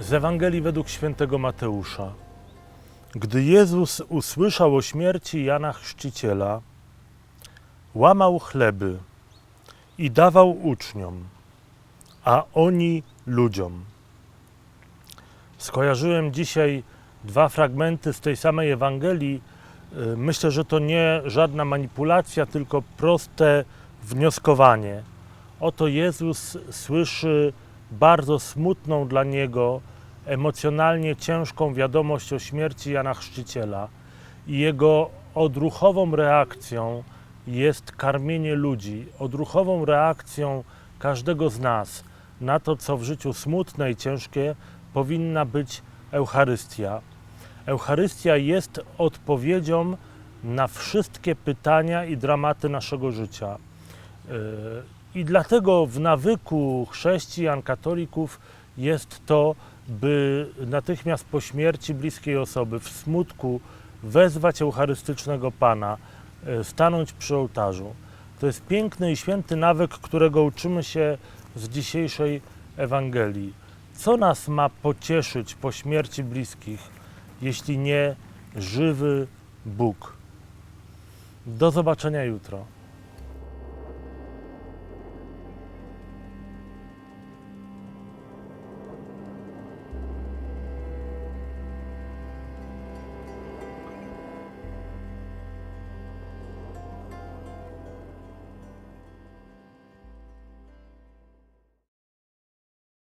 Z Ewangelii według świętego Mateusza. Gdy Jezus usłyszał o śmierci Jana Chrzciciela, łamał chleby i dawał uczniom, a oni ludziom. Skojarzyłem dzisiaj dwa fragmenty z tej samej Ewangelii. Y, Myślę, że to nie żadna manipulacja, tylko proste wnioskowanie. Oto Jezus słyszy bardzo smutną dla niego, emocjonalnie ciężką wiadomość o śmierci Jana Chrzciciela i jego odruchową reakcją jest karmienie ludzi. Odruchową reakcją każdego z nas na to, co w życiu smutne i ciężkie, powinna być Eucharystia. Eucharystia jest odpowiedzią na wszystkie pytania i dramaty naszego życia. I dlatego w nawyku chrześcijan, katolików jest to, by natychmiast po śmierci bliskiej osoby, w smutku, wezwać Eucharystycznego Pana, yy, stanąć przy ołtarzu. To jest piękny i święty nawyk, którego uczymy się z dzisiejszej Ewangelii. Co nas ma pocieszyć po śmierci bliskich, jeśli nie żywy Bóg? Do zobaczenia jutro.